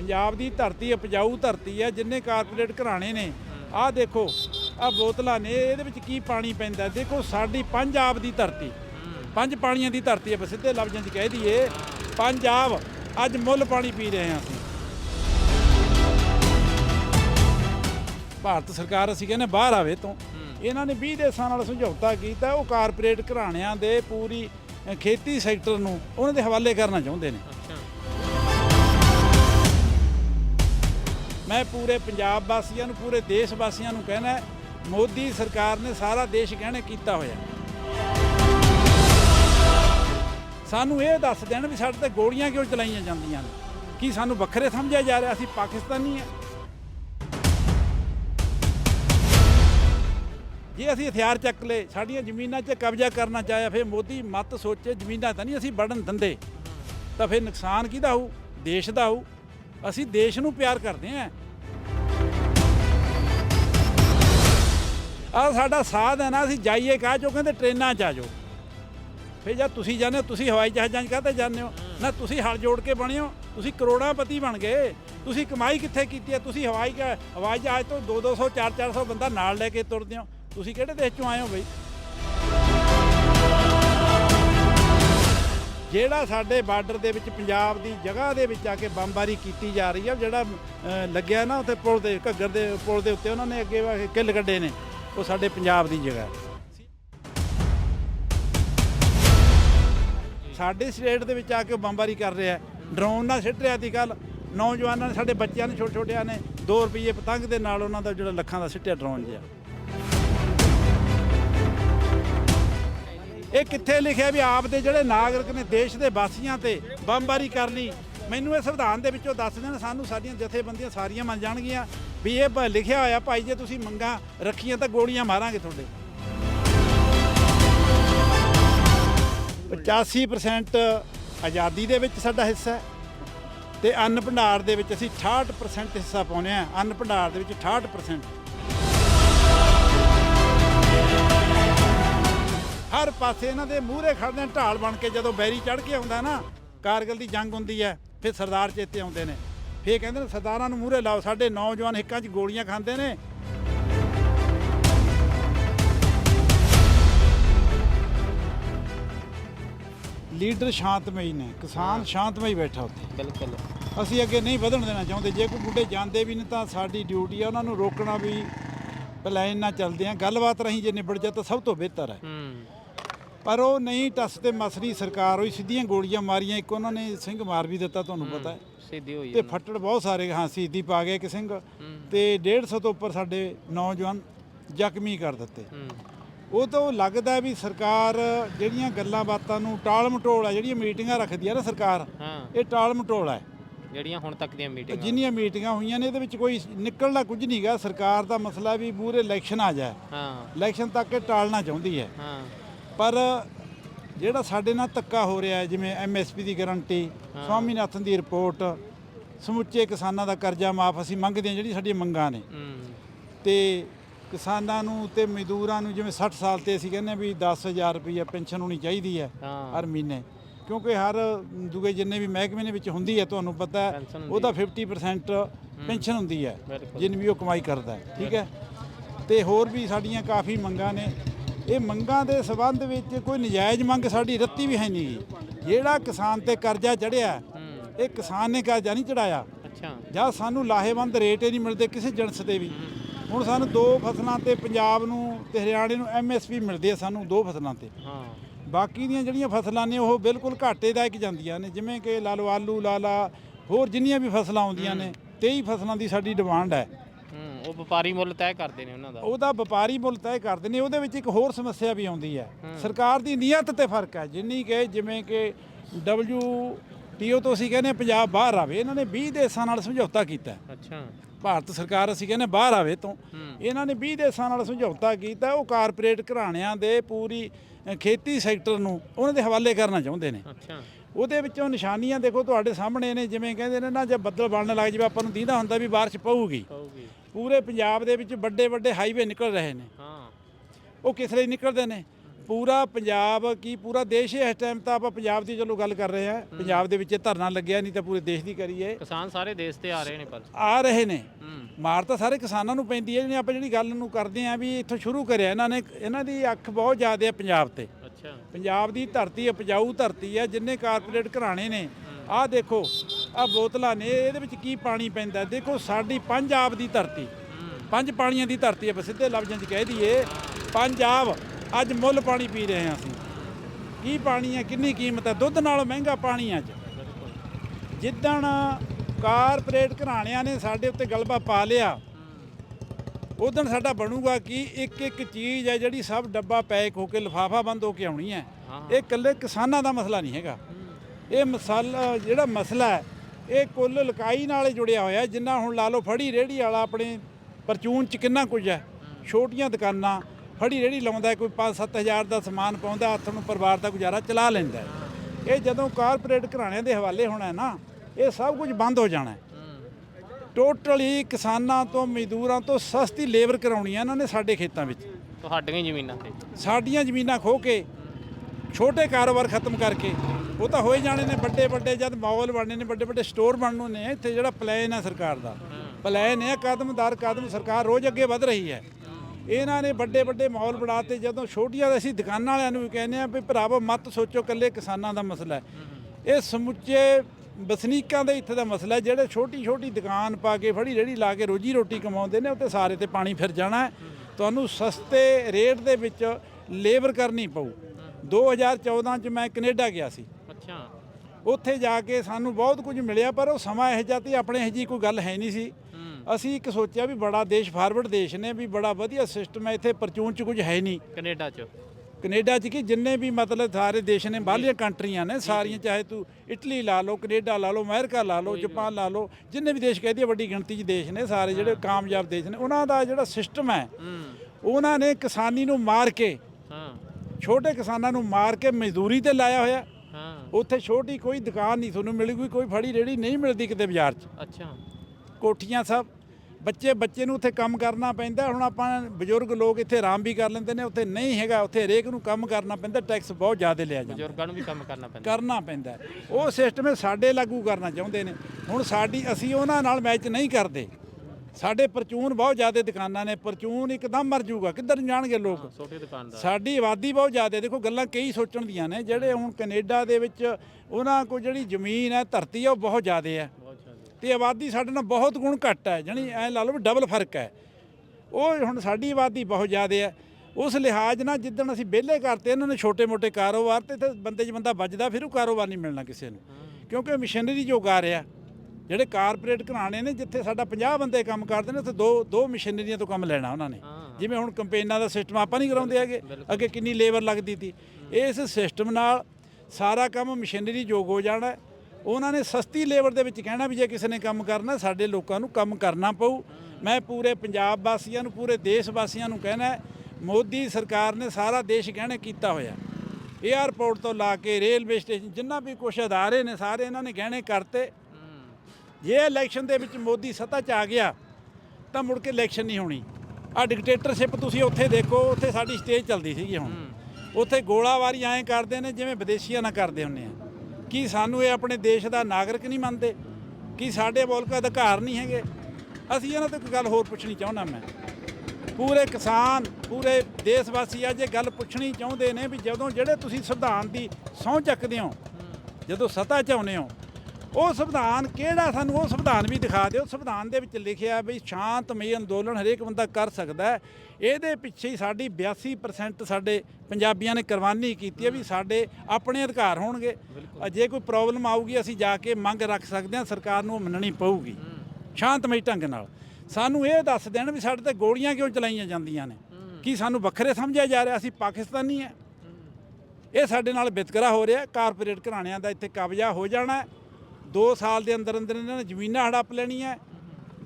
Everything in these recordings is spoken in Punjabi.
ਪੰਜਾਬ ਦੀ ਧਰਤੀ ਉਪਜਾਊ ਧਰਤੀ ਹੈ, ਜਿੰਨੇ ਕਾਰਪੋਰੇਟ ਘਰਾਣੇ ਨੇ, ਆਹ ਦੇਖੋ, ਆਹ ਬੋਤਲਾਂ ਨੇ, ਇਹਦੇ ਵਿੱਚ ਕੀ ਪਾਣੀ ਪੈਂਦਾ? ਦੇਖੋ, ਸਾਡੀ ਪੰਜਾਬ ਦੀ ਧਰਤੀ। ਪੰਜ ਪਾਣੀਆਂ ਦੀ ਧਰਤੀ ਹੈ ਸਿੱਧੇ ਲਫ਼ਜ਼ਾਂ 'ਚ ਕਹਿ ਦਈਏ। ਪੰਜਾਬ ਅੱਜ ਮੁੱਲ ਪਾਣੀ ਪੀ ਰਹੇ ਹਾਂ ਅਸੀਂ। ਭਾਰਤ ਸਰਕਾਰ, ਅਸੀਂ ਕਹਿੰਦੇ ਬਾਹਰ ਆਵੇ ਤੋਂ। ਇਹਨਾਂ ਨੇ 20 ਦੇਸ਼ਾਂ ਨਾਲ ਸਮਝੌਤਾ ਕੀਤਾ, ਉਹ ਕਾਰਪੋਰੇਟ ਘਰਾਣਿਆਂ ਦੇ ਪੂਰੀ ਖੇਤੀ ਸੈਕਟਰ ਨੂੰ, ਉਹਨਾਂ ਦੇ ਹਵਾਲੇ ਕਰਨਾ ਚਾਹੁੰਦੇ ਨੇ। ਮੈਂ ਪੂਰੇ ਪੰਜਾਬ ਵਾਸੀਆਂ ਨੂੰ, ਪੂਰੇ ਦੇਸ਼ ਵਾਸੀਆਂ ਨੂੰ ਕਹਿਣਾ ਮੋਦੀ ਸਰਕਾਰ ਨੇ ਸਾਰਾ ਦੇਸ਼ ਗਹਿਣੇ ਕੀਤਾ ਹੋਇਆ ਸਾਨੂੰ ਇਹ ਦੱਸ ਦੇਣ ਵੀ ਸਾਡੇ ਤੇ ਗੋਲੀਆਂ ਕਿਉਂ ਚਲਾਈਆਂ ਜਾਂਦੀਆਂ ਨੇ? ਕੀ ਸਾਨੂੰ ਵੱਖਰੇ ਸਮਝਿਆ ਜਾ ਰਿਹਾ? ਅਸੀਂ ਪਾਕਿਸਤਾਨੀ ਹੈ। ਜੇ ਅਸੀਂ ਹਥਿਆਰ ਚੱਕ ਲਏ, ਸਾਡੀਆਂ ਜ਼ਮੀਨਾਂ 'ਚ ਕਬਜ਼ਾ ਕਰਨਾ ਚਾਹਿਆ, ਫਿਰ ਮੋਦੀ ਮਤ ਸੋਚੇ, ਜ਼ਮੀਨਾਂ ਤਾਂ ਨਹੀਂ ਅਸੀਂ ਵੜਨ ਦਿੰਦੇ। ਤਾਂ ਫਿਰ ਨੁਕਸਾਨ ਕਿਹਦਾ ਹੋਊ? ਦੇਸ਼ ਦਾ ਹੋਊ। ਅਸੀਂ ਦੇਸ਼ ਨੂੰ ਪਿਆਰ ਕਰਦੇ ਹਾਂ। ਆ ਸਾਡਾ ਸਾਧ ਹੈ ਨਾ ਅਸੀਂ ਜਾਈਏ ਕਾਹ ਚੋ? ਕਹਿੰਦੇ ਟ੍ਰੇਨਾਂ 'ਚ ਆ ਜਾਓ। ਫਿਰ ਜਦ ਤੁਸੀਂ ਜਾਂਦੇ ਹੋ, ਤੁਸੀਂ ਹਵਾਈ ਜਹਾਜ਼ਾਂ 'ਚ ਕਾਹਤੇ ਜਾਂਦੇ ਹੋ? ਨਾ ਤੁਸੀਂ ਹਲ ਜੋੜ ਕੇ ਬਣੇ ਹੋ, ਤੁਸੀਂ ਕਰੋੜਾਪਤੀ ਬਣ ਗਏ। ਤੁਸੀਂ ਕਮਾਈ ਕਿੱਥੇ ਕੀਤੀ ਹੈ? ਤੁਸੀਂ ਹਵਾਈ ਜਹਾ- ਹਵਾਈ ਜਹਾਜ਼ ਤੋਂ 2 200 4 400 ਬੰਦਾ ਨਾਲ ਲੈ ਕੇ ਤੁਰਦੇ ਹੋ। ਤੁਸੀਂ ਕਿਹੜੇ ਦੇਸ਼ 'ਚੋਂ ਆਏ ਹੋ ਬਈ? ਜਿਹੜਾ ਸਾਡੇ ਬਾਰਡਰ ਦੇ ਵਿੱਚ, ਪੰਜਾਬ ਦੀ ਜਗ੍ਹਾ ਦੇ ਵਿੱਚ ਆ ਕੇ ਬੰਬਾਰੀ ਕੀਤੀ ਜਾ ਰਹੀ ਹੈ ਜਿਹੜਾ ਲੱਗਿਆ ਨਾ ਉੱਥੇ ਪੁਲ ਦੇ, ਘੱਗਰ ਦੇ ਪੁਲ ਦੇ ਉੱਤੇ, ਉਹਨਾਂ ਨੇ ਅੱਗੇ ਕਿੱਲ ਕੱਢੇ ਨੇ। ਉਹ ਸਾਡੇ ਪੰਜਾਬ ਦੀ ਜਗ੍ਹਾ ਹੈ। ਸਾਡੇ ਸਟੇਟ ਦੇ ਵਿੱਚ ਆ ਕੇ ਉਹ ਬੰਬਾਰੀ ਕਰ ਰਿਹਾ ਡਰੋਨ ਨਾਲ ਸਿੱਟ ਰਿਹਾ ਸੀ ਕੱਲ ਨੌਜਵਾਨਾਂ ਨੇ, ਸਾਡੇ ਬੱਚਿਆਂ ਨੇ ਛੋਟੇ ਛੋਟਿਆਂ ਨੇ 2 ਰੁਪਏ ਪਤੰਗ ਦੇ ਨਾਲ ਉਹਨਾਂ ਦਾ ਜਿਹੜਾ ਲੱਖਾਂ ਦਾ ਸਿੱਟਿਆ ਡਰੋਨ ਜਿਹਾ। ਇਹ ਕਿੱਥੇ ਲਿਖਿਆ ਵੀ ਆਪ ਦੇ ਜਿਹੜੇ ਨਾਗਰਿਕ ਨੇ ਦੇਸ਼ ਦੇ ਵਾਸੀਆਂ ਤੇ ਬੰਬਾਰੀ ਕਰਨੀ। ਮੈਨੂੰ ਇਹ ਸੰਵਿਧਾਨ ਦੇ ਵਿੱਚੋਂ ਦੱਸ ਦੇਣ, ਸਾਨੂੰ ਸਾਡੀਆਂ ਜਥੇਬੰਦੀਆਂ ਸਾਰੀਆਂ ਮੰਨ ਜਾਣਗੀਆਂ। ਵੀ ਇਹ ਭ- ਲਿਖਿਆ ਹੋਇਆ, ਭਾਈ ਜੇ ਤੁਸੀਂ ਮੰਗਾਂ ਰੱਖੀਆਂ ਤਾਂ ਗੋਲੀਆਂ ਮਾਰਾਂਗੇ ਤੁਹਾਡੇ। 85% ਆਜ਼ਾਦੀ ਦੇ ਵਿੱਚ ਸਾਡਾ ਹਿੱਸਾ ਹੈ ਤੇ ਅੰਨ ਭੰਡਾਰ ਦੇ ਵਿੱਚ ਅਸੀਂ 68% ਹਿੱਸਾ ਪਾਉਂਦੇ ਹਾਂ। ਅੰਨ ਭੰਡਾਰ ਦੇ ਵਿੱਚ 68% ਹਰ ਪਾਸੇ ਇਹਨਾਂ ਦੇ ਮੂਹਰੇ ਖੜਦੇ ਆ ਢਾਲ ਬਣ ਕੇ ਜਦੋਂ ਬੈਰੀ ਚੜ ਕੇ ਆਉਂਦਾ ਨਾ, ਕਾਰਗਿਲ ਦੀ ਜੰਗ ਹੁੰਦੀ ਹੈ, ਫਿਰ ਸਰਦਾਰ ਚੇਤੇ ਆਉਂਦੇ ਨੇ। ਫਿਰ ਕਹਿੰਦੇ ਨੇ ਸਰਦਾਰਾਂ ਨੂੰ ਮੂਹਰੇ ਲਾਓ ਸਾਡੇ ਨੌਜਵਾਨ ਹਿੱਕਾਂ 'ਚ ਗੋਲੀਆਂ ਖਾਂਦੇ ਨੇ। ਲੀਡਰ ਸ਼ਾਂਤਮਈ ਨੇ ਕਿਸਾਨ ਸ਼ਾਂਤਮਈ ਬੈਠਾ ਉੱਥੇ। ਬਿਲਕੁਲ। ਅਸੀਂ ਅੱਗੇ ਨਹੀਂ ਵਧਣ ਦੇਣਾ ਚਾਹੁੰਦੇ ਜੇ ਕੋਈ ਮੁੰਡੇ ਜਾਂਦੇ ਵੀ ਨੇ ਤਾਂ ਸਾਡੀ ਡਿਊਟੀ ਆ ਉਹਨਾਂ ਨੂੰ ਰੋਕਣਾ ਵੀ ਪਲਾਨ ਨਾਲ ਚੱਲਦੇ ਆ। ਗੱਲਬਾਤ ਰਹੀ ਜੇ ਨਿਬੜ ਜਾ ਤਾਂ ਸਭ ਤੋਂ ਬਿਹਤਰ ਹੈ। ਹੂੰ। ਪਰ ਉਹ ਨਹੀਂ ਟੱਸ ਤੇ ਮਸਰੀ ਸਰਕਾਰ ਹੋਈ ਸਿੱਧੀਆਂ ਗੋਲੀਆਂ ਮਾਰੀਆਂ ਇੱਕ ਉਹਨਾਂ ਨੇ ਸਿੰਘ ਮਾਰ ਵੀ ਦਿੱਤਾ ਤੁਹਾਨੂੰ ਪਤਾ ਹੈ। ਸਿੱਧੀ ਹੋਈ ਤੇ ਫੱਟੜ ਬਹੁਤ ਸਾਰੇ ਹਾਂ ਸ਼ਹੀਦੀ ਪਾ ਗਏ ਇੱਕ ਸਿੰਘ। ਤੇ 150 ਤੋਂ ਉੱਪਰ ਸਾਡੇ ਨੌਜਵਾਨ ਜ਼ਖਮੀ ਕਰ ਦਿੱਤੇ। ਉਹ ਤੋਂ ਲੱਗਦਾ ਵੀ ਸਰਕਾਰ ਜਿਹੜੀਆਂ ਗੱਲਾਂ ਬਾਤਾਂ ਨੂੰ ਟਾਲ ਮਟੋਲ ਹੈ ਜਿਹੜੀਆਂ ਮੀਟਿੰਗਾਂ ਰੱਖਦੀ ਹੈ ਨਾ ਸਰਕਾਰ ਇਹ ਟਾਲ ਮਟੋਲ ਹੈ ਜਿਹੜੀਆਂ ਹੁਣ ਤੱਕ ਦੀਆਂ ਮੀਟਿੰਗਾਂ। ਜਿੰਨੀਆਂ ਮੀਟਿੰਗਾਂ ਹੋਈਆਂ ਨੇ ਇਹਦੇ ਵਿੱਚ ਕੋਈ ਨਿਕਲਣਾ ਕੁਝ ਨਹੀਂਗਾ ਸਰਕਾਰ ਦਾ ਮਸਲਾ ਵੀ ਪੂਰੇ ਇਲੈਕਸ਼ਨ ਆ ਜਾਏ। ਹਾਂ। ਇਲੈਕਸ਼ਨ ਤੱਕ ਇਹ ਟਾਲਣਾ ਚਾਹੁੰਦੀ ਹੈ। ਹਾਂ। ਪਰ ਜਿਹੜਾ ਸਾਡੇ ਨਾਲ ਧੱਕਾ ਹੋ ਰਿਹਾ ਹੈ ਜਿਵੇਂ ਐਮਐਸਪੀ ਦੀ ਗਾਰੰਟੀ ਸਵਾਮੀਨਾਥਨ ਦੀ ਰਿਪੋਰਟ ਸਮੁੱਚੇ ਕਿਸਾਨਾਂ ਦਾ ਕਰਜ਼ਾ ਮਾਫ ਅਸੀਂ ਮੰਗਦੇ ਹਾਂ ਜਿਹੜੀ ਸਾਡੀਆਂ ਮੰਗਾਂ ਨੇ। ਹੂੰ। ਤੇ ਕਿਸਾਨਾਂ ਨੂੰ ਤੇ ਮਜ਼ਦੂਰਾਂ ਨੂੰ ਜਿਵੇਂ 60 ਸਾਲ ਤੇ ਅਸੀਂ ਕਹਿੰਦੇ ਹਾਂ ਵੀ 10000 ਰੁਪਈਆ ਪੈਨਸ਼ਨ ਹੋਣੀ ਚਾਹੀਦੀ ਹੈ ਹਾਂ। ਹਰ ਮਹੀਨੇ। ਕਿਉਂਕਿ ਹਰ ਦੂਗੇ ਜਿੰਨੇ ਵੀ ਮਹਿਕਮੇ ਦੇ ਵਿੱਚ ਹੁੰਦੀ ਹੈ ਤੁਹਾਨੂੰ ਪਤਾ ਹੈ ਹੁੰਦੀ ਉਹਦਾ 50% ਪੈਨਸ਼ਨ ਹੁੰਦੀ ਹੈ ਬਿਲਕੁਲ। ਜਿੰਨ ਵੀ ਉਹ ਕਮਾਈ ਕਰਦਾ ਹੈ ਠੀਕ ਹੈ? ਤੇ ਹੋਰ ਵੀ ਸਾਡੀਆਂ ਕਾਫੀ ਮੰਗਾਂ ਨੇ। ਇਹ ਮੰਗਾਂ ਦੇ ਸਬੰਧ ਵਿੱਚ ਕੋਈ ਨਜਾਇਜ਼ ਮੰਗ ਸਾਡੀ ਰੱਤੀ ਵੀ ਹੈ ਨਹੀਂ ਜਿਹੜਾ ਕਿਸਾਨ ਤੇ ਕਰਜ਼ਾ ਚੜਿਆ ਇਹ ਕਿਸਾਨ ਨੇ ਕਰਜ਼ਾ ਨਹੀਂ ਚੜਾਇਆ। ਅੱਛਾ। ਜਾਂ ਸਾਨੂੰ ਲਾਹੇਵੰਦ ਰੇਟ ਹੀ ਨਹੀਂ ਮਿਲਦੇ ਕਿਸੇ ਜਿਣਸ ਦੇ ਵੀ। ਹੁਣ ਸਾਨੂੰ ਦੋ ਫਸਲਾਂ ਤੇ ਪੰਜਾਬ ਨੂੰ ਤੇ ਹਰਿਆਣੇ ਨੂੰ ਐਮਐਸਪੀ ਮਿਲਦੀ ਹੈ ਸਾਨੂੰ ਦੋ ਫਸਲਾਂ ਤੇ। ਹਾਂ। ਬਾਕੀ ਦੀਆਂ ਜਿਹੜੀਆਂ ਫਸਲਾਂ ਨੇ ਉਹ ਬਿਲਕੁਲ ਘਾਟੇ ਦਾ ਇੱਕ ਜਾਂਦੀਆਂ ਨੇ। ਜਿਵੇਂ ਕਿ ਲਾ ਲਓ ਆਲੂ ਲਾ ਲਾ ਹੋਰ ਜਿੰਨੀਆਂ ਵੀ ਫਸਲਾਂ ਆਉਂਦੀਆਂ ਨੇ 23 ਫਸਲਾਂ ਦੀ ਸਾਡੀ ਡਿਮਾਂਡ ਹੂੰ। ਉਹ ਵਪਾਰੀ ਮੁੱਲ ਤੈਅ ਕਰਦੇ ਨੇ ਉਹਨਾਂ ਦਾ। ਉਹਦਾ ਵਪਾਰੀ ਮੁੱਲ ਤੈਅ ਕਰਦੇ ਨੇ ਉਹਦੇ ਵਿੱਚ ਇੱਕ ਹੋਰ ਸਮੱਸਿਆ ਵੀ ਆਉਂਦੀ ਹੈ। ਸਰਕਾਰ ਦੀ ਨੀਅਤ ਤੇ ਫ਼ਰਕ ਹੈ ਜਿੰਨੀ ਕਿ ਜਿਵੇਂ ਕਿ ਡਬਲਯੂ ਟੀਓ ਤੋਂ ਅਸੀਂ ਕਹਿੰਦੇ ਪੰਜਾਬ ਬਾਹਰ ਆਵੇ ਇਹਨਾਂ ਨੇ 20 ਦੇਸ਼ਾਂ ਨਾਲ ਸਮਝੌਤਾ ਕੀਤਾ। ਅੱਛਾ। ਭਾਰਤ ਸਰਕਾਰ ਅਸੀਂ ਕਹਿੰਦੇ ਬਾਹਰ ਆਵੇ ਤੋਂ ਇਹਨਾਂ ਨੇ 20 ਦੇਸ਼ਾਂ ਨਾਲ ਸਮਝੌਤਾ ਕੀਤਾ ਉਹ ਕਾਰਪੋਰੇਟ ਘਰਾਣਿਆਂ ਦੇ ਪੂਰੀ ਖੇਤੀ ਸੈਕਟਰ ਨੂੰ ਉਹਨਾਂ ਦੇ ਹਵਾਲੇ ਕਰਨਾ ਚਾਹੁੰਦੇ ਨੇ। ਅੱਛਾ। ਉਹਦੇ ਵਿੱਚੋਂ ਨਿਸ਼ਾਨੀਆਂ ਦੇਖੋ ਤੁਹਾਡੇ ਸਾਹਮਣੇ ਨੇ ਜਿਵੇਂ ਕਹਿੰਦੇ ਨੇ ਨਾ ਜੇ ਬੱਦਲ ਬਣਨ ਲੱਗ ਜਾਵੇ ਆਪਾਂ ਨੂੰ ਦੀਦਾ ਹੁੰਦਾ ਵੀ ਬਾਰਿਸ਼ ਪਊਗੀ। ਪੂਰੇ ਪੰਜਾਬ ਦੇ ਵਿੱਚ ਵੱਡੇ ਵੱਡੇ ਹਾਈਵੇ ਨਿਕਲ ਰਹੇ ਨੇ। ਹਾਂ। ਉਹ ਕਿਸ ਲਈ ਨਿਕਲਦੇ ਨੇ? ਪੂਰਾ ਪੰਜਾਬ ਕੀ ਪੂਰਾ ਦੇਸ਼ ਇਸ ਟਾਈਮ ਤਾਂ ਆਪਾਂ ਪੰਜਾਬ ਦੀ ਚਲੋ ਗੱਲ ਕਰ ਰਹੇ ਹਾਂ। ਪੰਜਾਬ ਦੇ ਵਿੱਚ ਇਹ ਧਰਨਾ ਲੱਗਿਆ ਨਹੀਂ ਤਾਂ ਪੂਰੇ ਦੇਸ਼ ਦੀ ਕਰੀਏ। ਕਿਸਾਨ ਸਾਰੇ ਦੇਸ਼ ਤੇ ਆ ਰਹੇ ਨੇ ਪਰ। ਆ ਰਹੇ ਨੇ। ਮਾਰ ਤਾਂ ਸਾਰੇ ਕਿਸਾਨਾਂ ਨੂੰ ਪੈਂਦੀ ਹੈ। ਜਿਹਨੇ ਆਪਾਂ ਜਿਹੜੀ ਗੱਲ ਨੂੰ ਕਰਦੇ ਆਂ ਵੀ ਇੱਥੋਂ ਸ਼ੁਰੂ ਕਰਿਆ ਇਹਨਾਂ ਨੇ ਇਹਨਾਂ ਦੀ ਅੱਖ ਬਹੁਤ ਜ਼ਿਆਦਾ ਹੈ ਪੰਜਾਬ ਤੇ। ਅੱਛਾ। ਪੰਜਾਬ ਦੀ ਧਰਤੀ ਉਪਜਾਊ ਧਰਤੀ ਹੈ ਜਿੰਨੇ ਕਾਰਪੋਰੇਟ ਘਰਾਣੇ ਨੇ ਆਹ ਦੇਖੋ ਆਹ ਬੋਤਲਾਂ ਨੇ ਇਹਦੇ ਵਿੱਚ ਕੀ ਪਾਣੀ ਪੈਂਦਾ? ਦੇਖੋ ਸਾਡੀ ਪੰਜਾਬ ਦੀ ਧਰਤੀ। ਪੰਜ ਪਾਣੀਆਂ ਦੀ ਧਰਤੀ ਹੈ ਬਸ ਸਿੱਧੇ ਲਫ਼ਜ਼ਾਂ 'ਚ ਕਹਿ ਦਈਏ। ਪੰਜਾਬ ਅੱਜ ਮੁੱਲ ਪਾਣੀ ਪੀ ਰਹੇ ਹਾਂ ਅਸੀਂ। ਕੀ ਪਾਣੀ ਹੈ ਕਿੰਨੀ ਕੀਮਤ ਹੈ? ਦੁੱਧ ਨਾਲੋਂ ਮਹਿੰਗਾ ਪਾਣੀ ਅੱਜ। ਜਿੱਦਣ ਕਾਰਪੋਰੇਟ ਘਰਾਣਿਆਂ ਨੇ ਸਾਡੇ ਉੱਤੇ ਗਲਬਾ ਪਾ ਲਿਆ ਉਦੋਂ ਸਾਡਾ ਬਣੂਗਾ ਕਿ? ਇੱਕ ਇੱਕ ਚੀਜ਼ ਹੈ ਜਿਹੜੀ ਸਭ ਡੱਬਾ ਪੈਕ ਹੋ ਕੇ ਲਿਫਾਫਾ ਬੰਦ ਹੋ ਕੇ ਆਉਣੀ ਹਾਂ। ਇਹ ਇਕੱਲੇ ਕਿਸਾਨਾਂ ਦਾ ਮਸਲਾ ਨਹੀਂ ਹੈਗਾ। ਇਹ ਮਸਾਲਾ ਜਿਹੜਾ ਮਸਲਾ ਹੈ ਇਹ ਕੁੱਲ ਲਕਾਈ ਨਾਲ ਜੁੜਿਆ ਹੋਇਆ ਹੈ। ਜਿੰਨਾ ਹੁਣ ਲਾ ਲਓ ਫੜੀ ਰੇੜੀ ਵਾਲਾ ਆਪਣੇ ਪਰਚੂਨ ਚ ਕਿੰਨਾ ਕੁਝ ਹੈ ਛੋਟੀਆਂ ਦੁਕਾਨਾਂ ਫੜੀ ਰੇੜੀ ਲਾਉਂਦਾ ਕੋਈ 5-7000 ਦਾ ਸਮਾਨ ਪਾਉਂਦਾ ਹੱਥ ਨੂੰ ਪਰਿਵਾਰ ਦਾ ਗੁਜ਼ਾਰਾ ਚਲਾ ਲੈਂਦਾ। ਇਹ ਜਦੋਂ ਕਾਰਪੋਰੇਟ ਘਰਾਣਿਆਂ ਦੇ ਹਵਾਲੇ ਹੋਣਾ ਹੈ ਨਾ ਇਹ ਸਭ ਕੁਝ ਬੰਦ ਹੋ ਜਾਣਾ ਟੋਟਲੀ ਕਿਸਾਨਾਂ ਤੋਂ ਮਜ਼ਦੂਰਾਂ ਤੋਂ ਸਸਤੀ ਲੇਬਰ ਕਰਾਉਣੀ ਹੈ ਇਹਨਾਂ ਨੇ ਸਾਡੇ ਖੇਤਾਂ ਵਿੱਚ ਤੁਹਾਡੀਆਂ ਜ਼ਮੀਨਾਂ ਤੇ ਸਾਡੀਆਂ ਜ਼ਮੀਨਾਂ ਖੋ ਕੇ ਛੋਟੇ ਕਾਰੋਬਾਰ ਖਤਮ ਕਰਕੇ ਉਹ ਤਾਂ ਹੋਏ ਜਾਣੇ ਨੇ ਵੱਡੇ ਵੱਡੇ, ਜਦ ਮਾਹੌਲ ਬਣਨੇ ਨੇ, ਵੱਡੇ ਵੱਡੇ ਸਟੋਰ ਬਣਨੇ ਨੇ, ਇੱਥੇ ਜਿਹੜਾ ਪਲਾਨ ਹੈ ਸਰਕਾਰ ਦਾ। ਪਲਾਨ ਹੈ ਕਦਮਦਾਰ ਕਦਮ ਸਰਕਾਰ ਰੋਜ਼ ਅੱਗੇ ਵਧ ਰਹੀ ਹੈ। ਇਹਨਾਂ ਨੇ ਵੱਡੇ ਵੱਡੇ ਮਾਹੌਲ ਬਣਾਤੇ, ਜਦੋਂ ਛੋਟੀਆਂ ਅਸੀਂ ਦੁਕਾਨਾਂ ਵਾਲਿਆਂ ਨੂੰ ਵੀ ਕਹਿੰਦੇ ਆ ਵੀ ਭਰਾਵੋ, ਮਤ ਸੋਚੋ ਕੱਲੇ ਕਿਸਾਨਾਂ ਦਾ ਮਸਲਾ ਹੈ। ਇਹ ਸਮੁੱਚੇ ਵਸਨੀਕਾਂ ਦਾ ਇੱਥੇ ਦਾ ਮਸਲਾ ਹੈ, ਜਿਹੜੇ ਛੋਟੀ ਛੋਟੀ ਦੁਕਾਨ ਪਾ ਕੇ, ਫੜੀ ਰੇੜੀ ਲਾ ਕੇ ਰੋਜੀ ਰੋਟੀ ਕਮਾਉਂਦੇ ਨੇ ਉੱਤੇ ਸਾਰੇ ਤੇ ਪਾਣੀ ਫਿਰ ਜਾਣਾ ਤੁਹਾਨੂੰ ਸਸਤੇ ਰੇਟ ਦੇ ਵਿੱਚ ਲੇਬਰ ਕਰਨੀ ਪਊ। 2014 ਚ ਮੈਂ ਕੈਨੇਡਾ ਗਿਆ ਸੀ। ਅੱਛਾ। ਉੱਥੇ ਜਾ ਕੇ ਸਾਨੂੰ ਬਹੁਤ ਕੁਝ ਮਿਲਿਆ ਪਰ ਉਹ ਸਮਾਂ ਇਹ ਜਿਹਾ ਤੇ ਆਪਣੇ ਇਹ ਜੀ ਕੋਈ ਗੱਲ ਹੈ ਨਹੀਂ ਸੀ। ਅਸੀਂ ਇੱਕ ਸੋਚਿਆ ਵੀ ਬੜਾ ਦੇਸ਼ ਫਾਰਵਰਡ ਦੇਸ਼ ਨੇ ਵੀ ਬੜਾ ਵਧੀਆ ਸਿਸਟਮ ਹੈ ਇੱਥੇ ਪਰਚੂਨ ਚ ਕੁਝ ਹੈ ਨਹੀਂ। ਕੈਨੇਡਾ ਚ। ਕੈਨੇਡਾ ਚ ਕੀ ਜਿੰਨੇ ਵੀ ਮਤਲਬ ਸਾਰੇ ਦੇਸ਼ ਨੇ ਬਾਹਰਲੀਆਂ ਕੰਟਰੀਆਂ ਨੇ ਸਾਰੀਆਂ ਚਾਹੇ ਤੂੰ ਇਟਲੀ ਲਾ ਲਓ ਕੈਨੇਡਾ ਲਾ ਲਓ ਅਮਰੀਕਾ ਲਾ ਲਓ ਜਾਪਾਨ ਲਾ ਲਓ ਜਿੰਨੇ ਵੀ ਦੇਸ਼ ਕਹਦੀ ਵੱਡੀ ਗਿਣਤੀ 'ਚ ਦੇਸ਼ ਨੇ ਸਾਰੇ ਜਿਹੜੇ ਕਾਮਯਾਬ ਦੇਸ਼ ਨੇ ਉਹਨਾਂ ਦਾ ਜਿਹੜਾ ਸਿਸਟਮ ਹੈ। ਉਹਨਾਂ ਨੇ ਕਿਸਾਨੀ ਨੂੰ ਮਾਰ ਕੇ ਹਾਂ। ਛੋਟੇ ਕਿਸਾਨਾਂ ਨੂੰ ਮਾਰ ਕੇ ਮਜ਼ਦੂਰੀ ਤੇ ਲਾਇਆ ਹੋਇਆ। ਉੱਥੇ ਛੋਟੀ ਕੋਈ ਦੁਕਾਨ ਨਹੀਂ ਤੁਹਾਨੂੰ ਮਿਲੇਗੀ ਕੋਈ ਫੜੀ ਰੇੜੀ ਨਹੀਂ ਮਿਲਦੀ ਕਿਤੇ ਬਾਜ਼ਾਰ 'ਚ। ਅੱਛਾ। ਕੋਠੀਆਂ ਸਭ ਬੱਚੇ ਬੱਚੇ ਨੂੰ ਉੱਥੇ ਕੰਮ ਕਰਨਾ ਪੈਂਦਾ ਹੁਣ ਆਪਾਂ ਬਜ਼ੁਰਗ ਲੋਕ ਇੱਥੇ ਆਰਾਮ ਵੀ ਕਰ ਲੈਂਦੇ ਨੇ ਉੱਥੇ ਨਹੀਂ ਹੈਗਾ ਉੱਥੇ ਹਰੇਕ ਨੂੰ ਕੰਮ ਕਰਨਾ ਪੈਂਦਾ ਟੈਕਸ ਬਹੁਤ ਜ਼ਿਆਦਾ ਲਿਆ ਜਾਂਦਾ। ਬਜ਼ੁਰਗਾਂ ਨੂੰ ਵੀ ਕੰਮ ਕਰਨਾ ਪੈਂਦਾ। ਕਰਨਾ ਪੈਂਦਾ। ਉਹ ਸਿਸਟਮ ਸਾਡੇ ਲਾਗੂ ਕਰਨਾ ਚਾਹੁੰਦੇ ਨੇ। ਹੁਣ ਸਾਡੀ ਅਸੀਂ ਉਹਨਾਂ ਨਾਲ ਮੈਚ ਨਹੀਂ ਕਰਦੇ। ਸਾਡੇ ਪਰਚੂਨ ਬਹੁਤ ਜ਼ਿਆਦਾ ਦੁਕਾਨਾਂ ਨੇ ਪਰਚੂਨ ਇੱਕਦਮ ਮਰ ਜਾਊਗਾ। ਕਿੱਧਰ ਨੂੰ ਜਾਣਗੇ ਲੋਕ? ਛੋਟੇ ਦੁਕਾਨਦਾਰ। ਸਾਡੀ ਆਬਾਦੀ ਬਹੁਤ ਜ਼ਿਆਦਾ ਦੇਖੋ ਗੱਲਾਂ ਕਈ ਸੋਚਣ ਦੀਆਂ ਨੇ ਜਿਹੜੇ ਹੁਣ ਕੈਨੇਡਾ ਦੇ ਵਿੱਚ ਉਹਨਾਂ ਕੋਲ ਜਿਹੜੀ ਜ਼ਮੀਨ ਹੈ ਧਰਤੀ ਹੈ ਉਹ ਬਹੁਤ ਜ਼ਿਆਦਾ ਹੈ। ਤੇ ਆਬਾਦੀ ਸਾਡੇ ਨਾਲ ਬਹੁਤ ਗੁਣ ਘੱਟ ਹੈ ਜਾਣੀ ਐ ਲਾ ਲਓ ਡਬਲ ਫ਼ਰਕ ਹੈ। ਉਹ ਹੁਣ ਸਾਡੀ ਆਬਾਦੀ ਬਹੁਤ ਜ਼ਿਆਦਾ ਹੈ। ਉਸ ਲਿਹਾਜ਼ ਨਾਲ ਜਿੱਦਣ ਅਸੀਂ ਵਿਹਲੇ ਕਰਤੇ ਇਹਨਾਂ ਨੇ ਛੋਟੇ-ਮੋਟੇ ਕਾਰੋਬਾਰ ਤੇ ਬੰਦੇ 'ਚ ਬੰਦਾ ਵੱਜਦਾ ਫਿਰ ਉਹ ਕਾਰੋਬਾਰ ਨਹੀਂ ਮਿਲਣਾ ਕਿਸੇ ਨੂੰ। ਕਿਉਂਕਿ ਮਸ਼ੀਨਰੀ ਜੋ ਗਾ ਰਿਹਾ ਜਿਹੜੇ ਕਾਰਪੋਰੇਟ ਘਰਾਣੇ ਨੇ ਜਿੱਥੇ ਸਾਡਾ 50 ਬੰਦੇ ਕੰਮ ਕਰਦੇ ਨੇ ਉੱਥੇ ਦੋ ਦੋ ਮਸ਼ੀਨਰੀਆਂ ਤੋਂ ਕੰਮ ਲੈਣਾ ਉਹਨਾਂ ਨੇ। ਜਿਵੇਂ ਹੁਣ ਕੰਪੇਨਾਂ ਦਾ ਸਿਸਟਮ ਆਪਾਂ ਨਹੀਂ ਕਰਾਉਂਦੇ ਹੈਗੇ ਅੱਗੇ ਕਿੰਨੀ ਲੇਬਰ ਲੱਗਦੀ ਸੀ ਇਸ ਸਿਸਟਮ ਨਾਲ ਸਾਰਾ ਕੰਮ ਮਸ਼ੀਨਰੀ ਯੋਗ ਹੋ ਜਾਣਾ। ਉਹਨਾਂ ਨੇ ਸਸਤੀ ਲੇਬਰ ਦੇ ਵਿੱਚ ਕਹਿਣਾ ਵੀ ਜੇ ਕਿਸੇ ਨੇ ਕੰਮ ਕਰਨਾ ਸਾਡੇ ਲੋਕਾਂ ਨੂੰ ਕੰਮ ਕਰਨਾ ਪਊ। ਮੈਂ ਪੂਰੇ ਪੰਜਾਬ ਵਾਸੀਆਂ ਨੂੰ ਪੂਰੇ ਦੇਸ਼ ਵਾਸੀਆਂ ਨੂੰ ਕਹਿਣਾ ਮੋਦੀ ਸਰਕਾਰ ਨੇ ਸਾਰਾ ਦੇਸ਼ ਗਹਿਣੇ ਕੀਤਾ ਹੋਇਆ। ਏਅਰਪੋਰਟ ਤੋਂ ਲਾ ਕੇ ਰੇਲਵੇ ਸਟੇਸ਼ਨ ਜਿੰਨਾ ਵੀ ਕੁਛ ਅਦਾਰੇ ਨੇ ਸਾਰੇ ਇਹਨਾਂ ਨੇ ਗਹਿਣੇ ਕਰਤੇ। ਜੇ ਇਲੈਕਸ਼ਨ ਦੇ ਵਿੱਚ ਮੋਦੀ ਸੱਤਾ 'ਚ ਆ ਗਿਆ ਤਾਂ ਮੁੜ ਕੇ ਇਲੈਕਸ਼ਨ ਨਹੀਂ ਹੋਣੀ। ਆ ਡਿਕਟੇਟਰਸ਼ਿਪ ਤੁਸੀਂ ਉੱਥੇ ਦੇਖੋ ਉੱਥੇ ਸਾਡੀ ਸਟੇਜ ਚੱਲਦੀ ਸੀਗੀ ਹੁਣ। ਉੱਥੇ ਗੋਲਾਬਾਰੀ ਐਂ ਕਰਦੇ ਨੇ ਜਿਵੇਂ ਵਿਦੇਸ਼ੀਆਂ ਨਾਲ ਕਰਦੇ ਹੁੰਦੇ ਆ। ਕੀ ਸਾਨੂੰ ਇਹ ਆਪਣੇ ਦੇਸ਼ ਦਾ ਨਾਗਰਿਕ ਨਹੀਂ ਮੰਨਦੇ? ਕੀ ਸਾਡੇ ਮੁਲਕ ਅਧਿਕਾਰ ਨਹੀਂ ਹੈਗੇ? ਅਸੀਂ ਇਹਨਾਂ ਤੋਂ ਇੱਕ ਗੱਲ ਹੋਰ ਪੁੱਛਣੀ ਚਾਹੁੰਦਾ ਮੈਂ। ਪੂਰੇ ਕਿਸਾਨ ਪੂਰੇ ਦੇਸ਼ ਵਾਸੀ ਅੱਜ ਇਹ ਗੱਲ ਪੁੱਛਣੀ ਚਾਹੁੰਦੇ ਨੇ ਵੀ ਜਦੋਂ ਜਿਹੜੇ ਤੁਸੀਂ ਸੰਵਿਧਾਨ ਦੀ ਸਹੁੰ ਚੱਕਦੇ ਹੋ। ਜਦੋਂ ਸੱਤਾ 'ਚ ਆਉਂਦੇ ਹੋ ਉਹ ਸੰਵਿਧਾਨ ਕਿਹੜਾ ਸਾਨੂੰ ਉਹ ਸੰਵਿਧਾਨ ਵੀ ਦਿਖਾ ਦਿਓ। ਸੰਵਿਧਾਨ ਦੇ ਵਿੱਚ ਲਿਖਿਆ ਵੀ ਸ਼ਾਂਤਮਈ ਅੰਦੋਲਨ ਹਰੇਕ ਬੰਦਾ ਕਰ ਸਕਦਾ ਇਹਦੇ ਪਿੱਛੇ ਸਾਡੀ 82% ਸਾਡੇ ਪੰਜਾਬੀਆਂ ਨੇ ਕੁਰਬਾਨੀ ਕੀਤੀ ਹੈ ਵੀ ਸਾਡੇ ਆਪਣੇ ਅਧਿਕਾਰ ਹੋਣਗੇ। ਜੇ ਕੋਈ ਪ੍ਰੋਬਲਮ ਆਊਗੀ ਅਸੀਂ ਜਾ ਕੇ ਮੰਗ ਰੱਖ ਸਕਦੇ ਹਾਂ ਸਰਕਾਰ ਨੂੰ ਉਹ ਮੰਨਣੀ ਪਊਗੀ। ਸ਼ਾਂਤਮਈ ਢੰਗ ਨਾਲ। ਸਾਨੂੰ ਇਹ ਦੱਸ ਦੇਣ ਵੀ ਸਾਡੇ ਤੇ ਗੋਲੀਆਂ ਕਿਉਂ ਚਲਾਈਆਂ ਜਾਂਦੀਆਂ ਨੇ? ਕੀ ਸਾਨੂੰ ਵੱਖਰੇ ਸਮਝਿਆ ਜਾ ਰਿਹਾ? ਅਸੀਂ ਪਾਕਿਸਤਾਨੀ ਹੈ। ਇਹ ਸਾਡੇ ਨਾਲ ਵਿਤਕਰਾ ਹੋ ਰਿਹਾ। ਕਾਰਪੋਰੇਟ ਘਰਾਣਿਆਂ ਦਾ ਇੱਥੇ ਕਬਜ਼ਾ ਹੋ ਜਾਣਾ 2 ਸਾਲ ਦੇ ਅੰਦਰ ਅੰਦਰ ਇਹਨਾਂ ਨੇ ਜ਼ਮੀਨਾਂ ਹੜੱਪ ਲੈਣੀਆਂ।